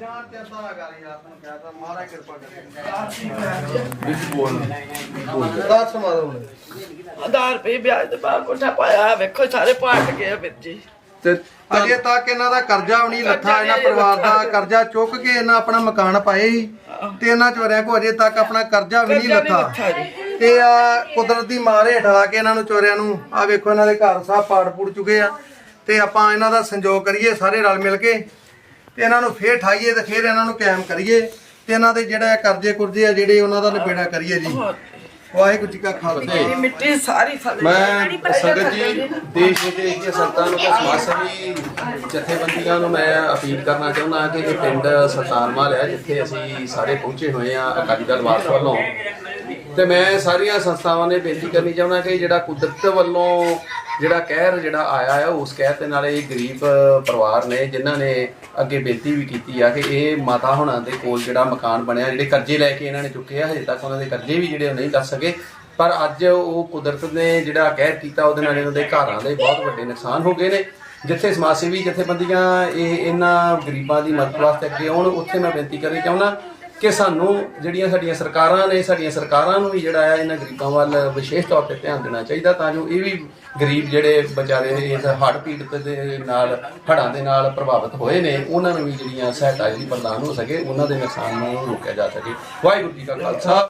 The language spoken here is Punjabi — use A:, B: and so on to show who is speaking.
A: ਜਾਣ ਤੇ ਤਾਂ ਗੱਲ ਯਾਰ ਤੈਨੂੰ ਕਹਤਾ ਮਾਰਾ ਕਿਰਪਾ ਕਰੇ।
B: ਵਿੱਚ ਬੋਲ।
A: ਦੱਸ ਮਾਰੋ। ਹੁਣ
C: ਆਧਾਰ ਰੁਪਏ ਵਿਆਜ ਦੇ ਬਾਅਦ ਕੋਠਾ ਪਾਇਆ ਵੇਖੋ ਸਾਰੇ ਪਾਟ ਗਏ ਆ ਵੀਰ ਜੀ
B: ਤੇ
A: ਅਜੇ ਤੱਕ ਇਹਨਾਂ ਦਾ ਕਰਜ਼ਾ ਵੀ ਨਹੀਂ ਲੱਥਾ ਇਹਨਾਂ ਪਰਿਵਾਰ ਦਾ ਕਰਜ਼ਾ ਚੁੱਕ ਕੇ ਇਹਨਾਂ ਆਪਣਾ ਮਕਾਨ ਪਾਏ ਤੇ ਇਹਨਾਂ ਚੋਰਿਆਂ ਕੋ ਅਜੇ ਤੱਕ ਆਪਣਾ ਕਰਜ਼ਾ ਵੀ ਨਹੀਂ ਲੱਥਾ। ਤੇ ਆ ਕੁਦਰਤੀ ਮਾਰੇ ਹਟਾ ਕੇ ਇਹਨਾਂ ਨੂੰ ਚੋਰਿਆਂ ਨੂੰ ਆ ਵੇਖੋ ਇਹਨਾਂ ਦੇ ਘਰ ਸਭ ਪਾੜ ਪੂੜ ਚੁੱਕੇ ਆ। ਤੇ ਆਪਾਂ ਇਹਨਾਂ ਦਾ ਸੰਯੋਗ ਕਰੀਏ ਸਾਰੇ ਰਲ ਮਿਲ ਕੇ। ਤੇ ਇਹਨਾਂ ਨੂੰ ਫੇਰ ਠਾਈਏ ਤੇ ਫੇਰ ਇਹਨਾਂ ਨੂੰ ਕਾਇਮ ਕਰੀਏ ਤੇ ਇਹਨਾਂ ਦੇ ਜਿਹੜਾ ਕਰਜ਼ੇ ਕੁਰਜ਼ੇ ਆ ਜਿਹੜੇ ਉਹਨਾਂ ਦਾ ਨਿਬੇੜਾ ਕਰੀਏ ਜੀ। ਵਾਹਿਗੁਰੂ ਜੀ ਕਾ ਖਾਲਸਾ।
C: ਇਹ ਮਿੱਟੀ ਸਾਰੀ ਥੱਲੇ
B: ਮੈਂ ਸੰਗਤ ਜੀ ਦੇਸ਼ ਵਿਦੇਸ਼ ਦੀਆਂ ਸੰਗਤਾਂ ਨੂੰ ਤੇ ਸਮਾਜ ਸੇਵੀ ਜਥੇਬੰਦੀਆਂ ਨੂੰ ਮੈਂ ਅਪੀਲ ਕਰਨਾ ਚਾਹੁੰਦਾ ਕਿ ਇਹ ਪਿੰਡ ਸਰਤਾਨਵਾਲ ਹੈ ਜਿੱਥੇ ਅਸੀਂ ਸਾਰੇ ਪਹੁੰਚੇ ਹੋਏ ਆ ਅਕਾਲੀ ਦਲ ਵਾਰਸ ਵੱਲੋਂ। ਤੇ ਮੈਂ ਸਾਰੀਆਂ ਸੰਸਥਾਵਾਂ ਨੇ ਬੇਨਤੀ ਕਰਨੀ ਚਾਹੁੰਦਾ ਕਿ ਜਿਹੜਾ ਕੁਦਰਤ ਵੱਲੋਂ ਜਿਹੜਾ ਕਹਿਰ ਜਿਹੜਾ ਆਇਆ ਹੈ, ਉਸ ਕਹਿਰ ਦੇ ਨਾਲ ਇਹ ਗਰੀਬ ਪਰਿਵਾਰ ਨੇ ਜਿਨ੍ਹਾਂ ਨੇ ਅੱਗੇ ਬੇਨਤੀ ਵੀ ਕੀਤੀ ਆ ਕਿ ਇਹ ਮਾਤਾ ਹੁਣਾਂ ਦੇ ਕੋਲ ਜਿਹੜਾ ਮਕਾਨ ਬਣਿਆ, ਜਿਹੜੇ ਕਰਜ਼ੇ ਲੈ ਕੇ ਇਹਨਾਂ ਨੇ ਚੁੱਕੇ ਆ, ਹਜੇ ਤੱਕ ਉਹਨਾਂ ਦੇ ਕਰਜ਼ੇ ਵੀ ਜਿਹੜੇ ਉਹ ਨਹੀਂ ਦੱਸ ਸਕੇ। ਪਰ ਅੱਜ ਉਹ ਕੁਦਰਤ ਨੇ ਜਿਹੜਾ ਕਹਿਰ ਕੀਤਾ, ਉਹਦੇ ਨਾਲ ਇਹਨਾਂ ਦੇ ਘਰਾਂ ਦੇ ਬਹੁਤ ਵੱਡੇ ਨੁਕਸਾਨ ਹੋ ਗਏ ਨੇ। ਜਿੱਥੇ ਸਮਾਜ ਸੇਵੀ ਜਥੇਬੰਦੀਆਂ ਇਹ ਇਹਨਾਂ ਗਰੀਬਾਂ ਦੀ ਮਦਦ ਵਾਸਤੇ ਅੱਗੇ ਆਉਣ, ਉੱਥੇ ਮੈਂ ਬੇਨਤੀ ਕਰਨੀ ਚਾਹੁੰਦਾ ਕਿ ਸਾਨੂੰ ਜਿਹੜੀਆਂ ਸਾਡੀਆਂ ਸਰਕਾਰਾਂ ਨੇ, ਸਾਡੀਆਂ ਸਰਕਾਰਾਂ ਨੂੰ ਵੀ ਜਿਹੜਾ ਆ ਇਹਨਾਂ ਗਰੀਬਾਂ ਵੱਲ ਵਿਸ਼ੇਸ਼ ਤੌਰ ਤੇ ਧਿਆਨ ਦੇਣਾ ਚਾਹੀਦਾ ਤਾਂ ਜੋ ਇਹ ਵੀ ਗਰੀਬ ਜਿਹੜੇ ਵਿਚਾਰੇ ਇਸ ਹੜ੍ਹ ਪੀੜਤ ਦੇ ਨਾਲ, ਹੜ੍ਹਾਂ ਦੇ ਨਾਲ ਪ੍ਰਭਾਵਿਤ ਹੋਏ ਨੇ, ਉਹਨਾਂ ਨੂੰ ਵੀ ਜਿਹੜੀਆਂ ਸਹਾਇਤਾ ਜਿਹੜੀ ਪ੍ਰਦਾਨ ਹੋ ਸਕੇ, ਉਹਨਾਂ ਦੇ ਨੁਕਸਾਨ ਨੂੰ ਰੋਕਿਆ ਜਾ ਸਕੇ। ਵਾਹਿਗੁਰੂ ਜੀ ਕਾ ਖਾਲਸਾ।